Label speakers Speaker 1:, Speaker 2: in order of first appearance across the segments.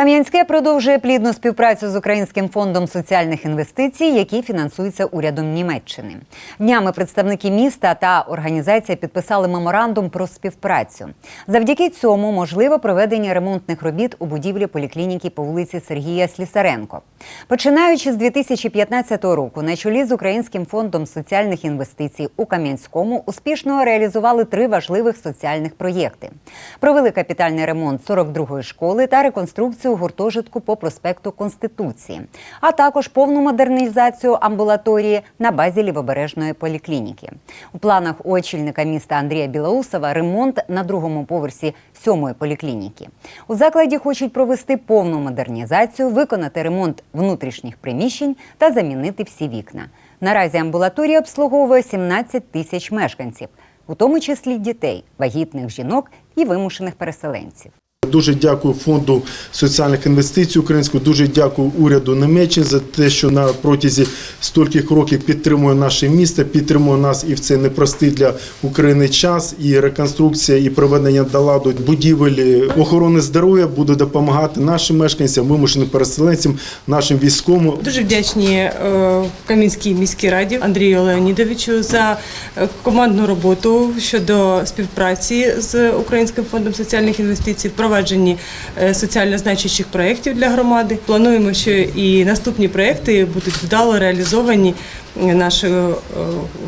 Speaker 1: Кам'янське продовжує плідну співпрацю з Українським фондом соціальних інвестицій, який фінансується урядом Німеччини. Днями представники міста та організація підписали меморандум про співпрацю. Завдяки цьому можливо проведення ремонтних робіт у будівлі поліклініки по вулиці Сергія Слісаренко. Починаючи з 2015 року, на чолі з Українським фондом соціальних інвестицій у Кам'янському успішно реалізували три важливих соціальних проєкти: провели капітальний ремонт 42-ї школи та реконструкцію гуртожитку по проспекту Конституції, а також повну модернізацію амбулаторії на базі лівобережної поліклініки. У планах очільника міста Андрія Білоусова ремонт на другому поверсі сьомої поліклініки. У закладі хочуть провести повну модернізацію, виконати ремонт внутрішніх приміщень та замінити всі вікна. Наразі амбулаторія обслуговує 17 тисяч мешканців, у тому числі дітей, вагітних жінок і вимушених переселенців.
Speaker 2: Дуже дякую фонду соціальних інвестицій українського. Дуже дякую уряду Німеччини за те, що на протязі стількох років підтримує наше місто, підтримує нас і в цей непростий для України час. І реконструкція, і проведення до ладу будівель охорони здоров'я буде допомагати нашим мешканцям, вимушеним переселенцям, нашим військовим.
Speaker 3: Дуже вдячні е, Кам'янській міській раді Андрію Леонідовичу за е, командну роботу щодо співпраці з Українським фондом соціальних інвестицій, впровадженні е, соціально значущих проєктів для громади. Плануємо, що і наступні проєкти будуть вдало реалізовані е, нашою, е,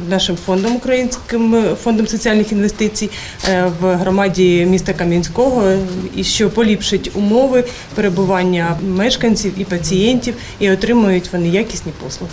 Speaker 3: нашим фондом Українським фондом соціальних інвестицій в громаді міста Кам'янського, і що поліпшить умови перебування мешканців і пацієнтів, і отримують вони якісні послуги.